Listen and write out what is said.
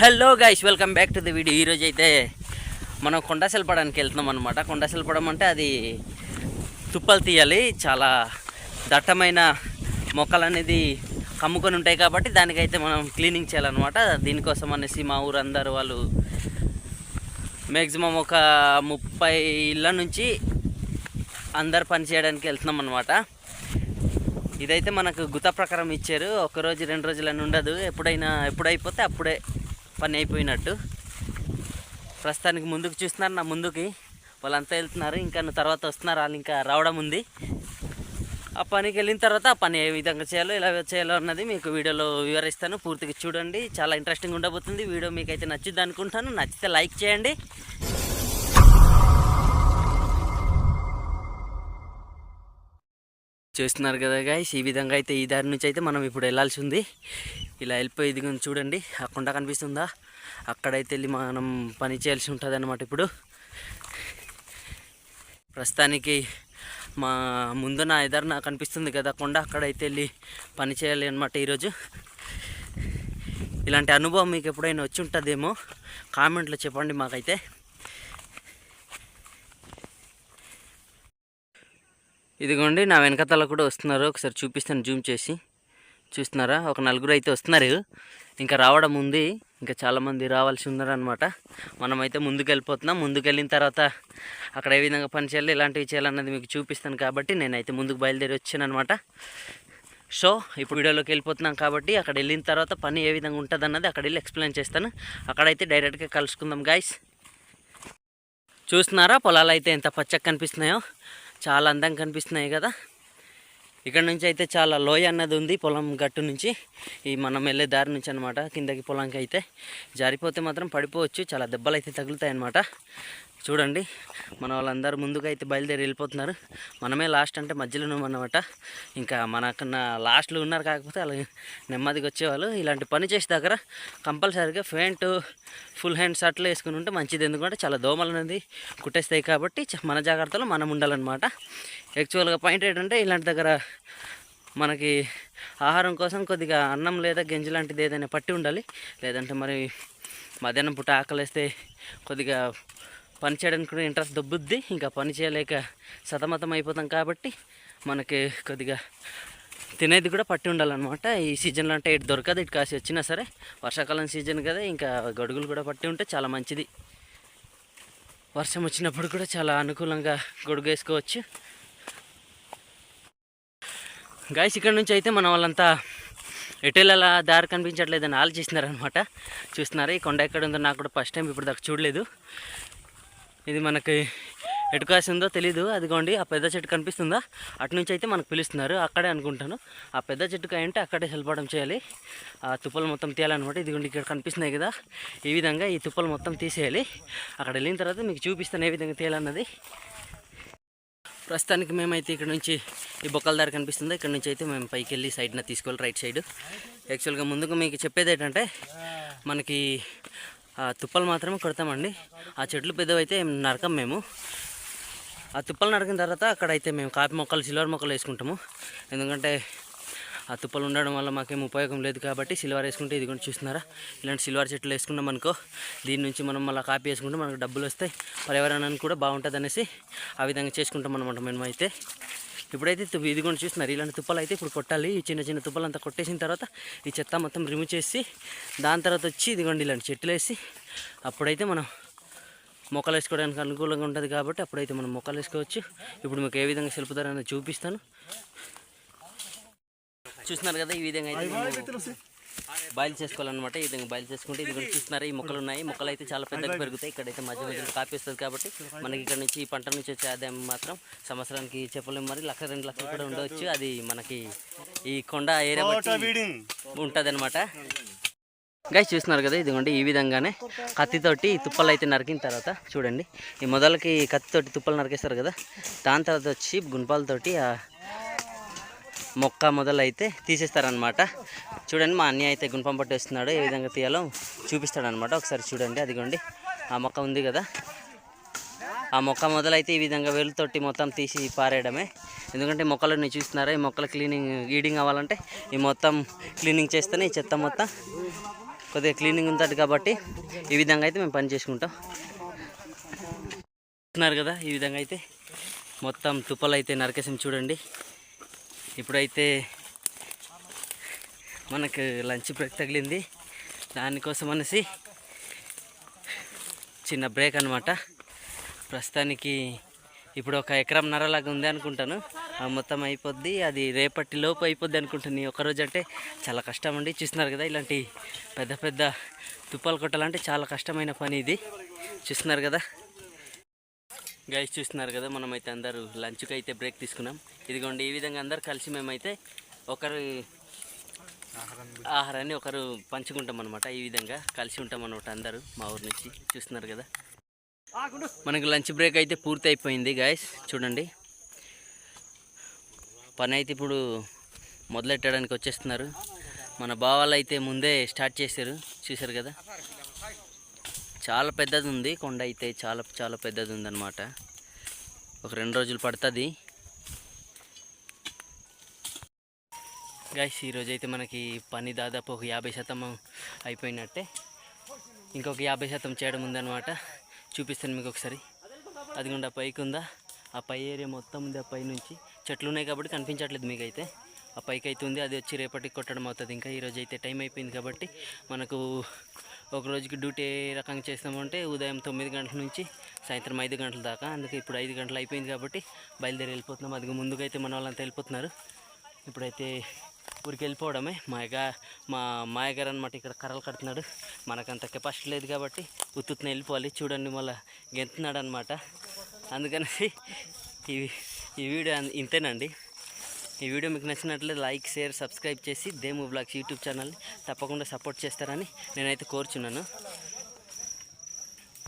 Hello guys welcome back to the video ఈరోజు అయితే మనం కొండశిల్పడానికి వెళ్తున్నాం అనమాట కొండశిల్పడం అంటే అది తుప్పలు తీయాలి. చాలా దట్టమైన మొక్కలు అనేది కమ్ముకొని ఉంటాయి కాబట్టి దానికైతే మనం క్లీనింగ్ చేయాలన్నమాట. దీనికోసం అనేసి మా ఊరందరూ వాళ్ళు మ్యాక్సిమం ఒక ముప్పై ఇళ్ళ నుంచి అందరు పని చేయడానికి వెళ్తున్నాం అనమాట ఇదైతే మనకు గుత ప్రకారం ఇచ్చారు. ఒక రోజు రెండు రోజులని ఉండదు. ఎప్పుడైనా ఎప్పుడైపోతే అప్పుడే పని అయిపోయినట్టు. ప్రస్తుతానికి ముందుకు చూస్తున్నారు నా ముందుకి వాళ్ళంతా వెళ్తున్నారు ఇంకా తర్వాత వస్తున్నారు వాళ్ళు ఇంకా రావడం ఉంది. ఆ పనికి వెళ్ళిన తర్వాత ఆ పని ఏ విధంగా చేయాలో ఎలా చేయాలో అన్నది మీకు వీడియోలో వివరిస్తాను. పూర్తిగా చూడండి చాలా ఇంట్రెస్టింగ్ ఉండబోతుంది. వీడియో మీకు అయితే నచ్చుద్ది అనుకుంటాను. నచ్చితే లైక్ చేయండి. చూస్తున్నారు కదా గాయస్ ఈ విధంగా అయితే ఈ దారి నుంచి అయితే మనం ఇప్పుడు వెళ్ళాల్సి ఉంది ఇలా వెళ్ళిపోయి ఇది చూడండి. ఆ కొండ కనిపిస్తుందా? అక్కడైతే వెళ్ళి మనం పని చేయాల్సి ఉంటుంది అనమాట ఇప్పుడు. ప్రస్తుతానికి మా ముందు నా ఎదురు నాకు కనిపిస్తుంది కదా కొండ. అక్కడైతే వెళ్ళి పని చేయాలి అనమాట ఈరోజు. ఇలాంటి అనుభవం మీకు ఎప్పుడైనా వచ్చి ఉంటుందేమో? కామెంట్లో చెప్పండి మాకైతే. ఇదిగోండి నా వెనకతల కూడా వస్తున్నారు. ఒకసారి చూపిస్తాను జూమ్ చేసి. చూస్తున్నారా? ఒక నలుగురు అయితే వస్తున్నారు. ఇంకా రావడం ఉంది. ఇంకా చాలామంది రావాల్సి ఉన్నారనమాట మనమైతే ముందుకు వెళ్ళిపోతున్నాం ముందుకు వెళ్ళిన తర్వాత అక్కడ ఏ విధంగా పని చేయాలి ఇలాంటివి చేయాలన్నది మీకు చూపిస్తాను కాబట్టి నేనైతే ముందుకు బయలుదేరి వచ్చాను అనమాట సో ఇప్పుడు వీడియోలోకి వెళ్ళిపోతున్నాం కాబట్టి అక్కడ వెళ్ళిన తర్వాత పని ఏ విధంగా ఉంటుంది అన్నది అక్కడ వెళ్ళి ఎక్స్ప్లెయిన్ చేస్తాను. అక్కడైతే డైరెక్ట్గా కలుసుకుందాం గాయస్. చూస్తున్నారా? పొలాలు అయితే ఎంత పచ్చగా కనిపిస్తున్నాయో. చాలా అందంగా కనిపిస్తున్నాయి కదా. ఇక్కడ నుంచి అయితే చాలా లోయ అన్నది ఉంది పొలం గట్టు నుంచి. ఈ మనం వెళ్ళే దారి నుంచి అనమాట కిందకి పొలంకి అయితే. జారిపోతే మాత్రం పడిపోవచ్చు చాలా దెబ్బలు అయితే తగులుతాయి అనమాట చూడండి మన వాళ్ళందరూ ముందుగా అయితే బయలుదేరి వెళ్ళిపోతున్నారు. మనమే లాస్ట్ అంటే మధ్యలో ఉన్నామన్నమాట. ఇంకా మనకన్నా లాస్ట్లో ఉన్నారు కాకపోతే అలా నెమ్మదిగా వచ్చేవాళ్ళు. ఇలాంటి పని చేసే దగ్గర కంపల్సరీగా ఫ్యాంటు ఫుల్ హ్యాండ్ షర్ట్లు వేసుకుని ఉంటే మంచిది. ఎందుకంటే చాలా దోమలు అనేది కుట్టేస్తాయి కాబట్టి మన జాగ్రత్తలో మనం ఉండాలన్నమాట. యాక్చువల్గా పాయింట్ ఏంటంటే ఇలాంటి దగ్గర మనకి ఆహారం కోసం కొద్దిగా అన్నం లేదా గింజ లాంటిది ఏదైనా పట్టి ఉండాలి. లేదంటే మరి మధ్యాహ్నం పూట ఆకలిస్తే కొద్దిగా పని చేయడానికి కూడా ఇంట్రెస్ట్ దొబ్బుద్ది. ఇంకా పని చేయలేక సతమతం అయిపోతాం కాబట్టి మనకి కొద్దిగా తినేది కూడా పట్టి ఉండాలన్నమాట. ఈ సీజన్లో అంటే ఇటు దొరకదు ఇటు కాసి వచ్చినా సరే. వర్షాకాలం సీజన్ కదా ఇంకా గొడుగులు కూడా పట్టి ఉంటే చాలా మంచిది. వర్షం వచ్చినప్పుడు కూడా చాలా అనుకూలంగా గొడుగు వేసుకోవచ్చు గాయస్ ఇక్కడ నుంచి అయితే మన వాళ్ళంతా ఎటెళ్ళ దారి కనిపించట్లేదని ఆలోచిస్తున్నారనమాట చూస్తున్నారా ఈ కొండ ఎక్కడ ఉందో నాకు కూడా ఫస్ట్ టైం ఇప్పుడు దాకా చూడలేదు. ఇది మనకి ఎటు కాసిందో తెలీదు. అదిగోండి ఆ పెద్ద చెట్టు కనిపిస్తుందా? అటు నుంచి అయితే మనకు పిలుస్తున్నారు. అక్కడే అనుకుంటాను. ఆ పెద్ద చెట్టుకి అంటే అక్కడే సెల్పడం చేయాలి. ఆ తుప్పలు మొత్తం తీయాలన్నమాట. ఇదిగోండి ఇక్కడ కనిపిస్తున్నాయి కదా. ఈ విధంగా ఈ తుప్పలు మొత్తం తీసేయాలి. అక్కడ వెళ్ళిన తర్వాత మీకు చూపిస్తాను ఏ విధంగా తీయాలన్నది. ప్రస్తుతానికి మేమైతే ఇక్కడ నుంచి ఈ బొక్కల దారి కనిపిస్తుంది. ఇక్కడ నుంచి అయితే మేము పైకి వెళ్ళి సైడ్న తీసుకోవాలి రైట్ సైడ్. యాక్చువల్గా ముందుగా మీకు చెప్పేది ఏంటంటే మనకి తుప్పలు మాత్రమే కొడతామండి. ఆ చెట్లు పెద్దవైతే నరకం మేము. ఆ తుప్పలు నరికిన తర్వాత అక్కడైతే మేము కాపీ మొక్కలు సిల్వర్ మొక్కలు వేసుకుంటాము. ఎందుకంటే ఆ తుప్పలు ఉండడం వల్ల మాకేం ఉపయోగం లేదు కాబట్టి సిల్వర్ వేసుకుంటే ఇది కూడా చూస్తున్నారా? ఇలాంటి సిల్వర్ చెట్లు వేసుకున్నాం అనుకో దీని నుంచి మనం మళ్ళీ కాపీ వేసుకుంటే మనకు డబ్బులు వస్తాయి. పర్యావరణానికి కూడా బాగుంటుంది అనేసి ఆ విధంగా చేసుకుంటాం అనమాట మేము అయితే ఇప్పుడైతే తు- ఇది కూడా చూస్తున్నారు ఇలాంటి తుప్పలు అయితే ఇప్పుడు కొట్టాలి. ఈ చిన్న చిన్న తుప్పలు అంతా కొట్టేసిన తర్వాత ఈ చెత్త మొత్తం రిమూవ్ చేసి దాని తర్వాత వచ్చి ఇదిగోండి ఇలాంటి చెట్లు వేసి అప్పుడైతే మనం మొక్కలు వేసుకోవడానికి అనుకూలంగా ఉంటుంది కాబట్టి అప్పుడైతే మనం మొక్కలు వేసుకోవచ్చు. ఇప్పుడు మీకు ఏ విధంగా సెలుపుతారనేది చూపిస్తాను. చూస్తున్నారు కదా ఈ విధంగా అయితే బయలు చేసుకోవాలన్నమాట. ఈ విధంగా బయలు చేసుకుంటే ఇది కూడా చూస్తున్నారా? ఈ మొక్కలు ఉన్నాయి. మొక్కలు అయితే చాలా పెద్దగా పెరుగుతాయి. ఇక్కడైతే మధ్య మధ్యలో కాపీ వస్తుంది కాబట్టి మనకి ఇక్కడ నుంచి ఈ పంట నుంచి వచ్చే ఆదాయం మాత్రం సంవత్సరానికి చెప్పలేము. మరి లక్ష రెండు లక్షలు కూడా ఉండవచ్చు. అది మనకి ఈ కొండ ఏరియా బట్టి ఉంటుంది అనమాట గైస్ చూస్తున్నారు కదా? ఇదిగోండి ఈ విధంగానే కత్తితోటి తుప్పలు అయితే నరికిన తర్వాత చూడండి. ఈ మొదలకి కత్తితోటి తుప్పలు నరికేస్తారు కదా? దాని తర్వాత వచ్చి గుణపాలతోటి మొక్క మొదలు అయితే తీసేస్తారనమాట చూడండి మా అన్నయ్య అయితే గుణపం పట్టేస్తున్నాడు ఏ విధంగా తీయాలో చూపిస్తాడనమాట ఒకసారి చూడండి అదిగోండి. ఆ మొక్క ఉంది కదా. ఆ మొక్క మొదలైతే ఈ విధంగా వేలుతోటి మొత్తం తీసి పారేయడమే. ఎందుకంటే మొక్కలని చూస్తున్నారా? ఈ మొక్కల క్లీనింగ్ ఈడింగ్ అవ్వాలంటే ఈ మొత్తం క్లీనింగ్ చేస్తేనే ఈ చెత్త మొత్తం కొద్దిగా క్లీనింగ్ ఉంటుంది కాబట్టి ఈ విధంగా అయితే మేము పని చేసుకుంటాం. చూస్తున్నారు కదా ఈ విధంగా అయితే మొత్తం తుప్పలు అయితే నరకేసం చూడండి. ఇప్పుడైతే మనకు లంచ్ బ్రేక్ తగిలింది. దానికోసం అనేసి చిన్న బ్రేక్ అనమాట ప్రస్తుతానికి ఇప్పుడు ఒక ఎకరం నరలాగా ఉంది అనుకుంటాను. ఆ మొత్తం అయిపోద్ది. అది రేపటి లోపు అయిపోద్ది అనుకుంటుంది ఒకరోజు అంటే చాలా కష్టం అండి. చూస్తున్నారు కదా ఇలాంటి పెద్ద పెద్ద తుప్పలు కొట్టాలంటే చాలా కష్టమైన పని ఇది. చూస్తున్నారు కదా. గైస్ చూస్తున్నారు కదా మనమైతే అందరూ లంచ్కి అయితే బ్రేక్ తీసుకున్నాం. ఇదిగోండి ఈ విధంగా అందరు కలిసి మేమైతే ఒకరు ఆహారాన్ని ఒకరు పంచుకుంటాం అనమాట ఈ విధంగా కలిసి ఉంటాం అనమాట అందరూ మా ఊరి నుంచి. చూస్తున్నారు కదా. మనకు లంచ్ బ్రేక్ అయితే పూర్తి అయిపోయింది గాయస్ చూడండి. పని అయితే ఇప్పుడు మొదలెట్టడానికి వచ్చేస్తున్నారు. మన బావాలు అయితే ముందే స్టార్ట్ చేశారు. చూశారు కదా? చాలా పెద్దది ఉంది కొండ అయితే చాలా చాలా పెద్దది ఉందన్నమాట ఒక రెండు రోజులు పడుతుంది. గాయస్ ఈరోజు అయితే మనకి పని దాదాపు ఒక యాభై శాతం అయిపోయినట్టే. ఇంకొక యాభై శాతం చేయడం ఉందన్నమాట. చూపిస్తాను మీకు ఒకసారి. అది కూడా పైకి ఉందా? ఆ పై ఏరియా మొత్తం ఉంది ఆ పై నుంచి. చెట్లు ఉన్నాయి కాబట్టి కనిపించట్లేదు మీకు అయితే ఆ పైకి అయితే ఉంది అది వచ్చి రేపటికి కొట్టడం అవుతుంది. ఇంకా ఈరోజు అయితే టైం అయిపోయింది కాబట్టి మనకు ఒక రోజుకి డ్యూటీ ఏ రకంగా చేస్తామంటే ఉదయం తొమ్మిది గంటల నుంచి సాయంత్రం ఐదు గంటల దాకా. అందుకే ఇప్పుడు ఐదు గంటలు అయిపోయింది కాబట్టి బయలుదేరి వెళ్ళిపోతున్నాం. అది ముందుగా అయితే మన వాళ్ళంతా వెళ్ళిపోతున్నారు. ఇప్పుడైతే ఊరికి వెళ్ళిపోవడమే. మా మా మాయగారు అనమాట ఇక్కడ కర్రలు కడుతున్నాడు. మనకంత కెపాసిటీ లేదు కాబట్టి ఉత్తుత్తున వెళ్ళిపోవాలి. చూడండి మళ్ళీ గెంతున్నాడు అనమాట అందుకనేసి ఈ ఈ వీడియో అన్- ఇంతేనండి. ఈ వీడియో మీకు నచ్చినట్లయితే లైక్ షేర్ సబ్స్క్రైబ్ చేసి దేము బ్లాగ్స్ యూట్యూబ్ ఛానల్ని తప్పకుండా సపోర్ట్ చేస్తారని నేనైతే కోరుచున్నాను.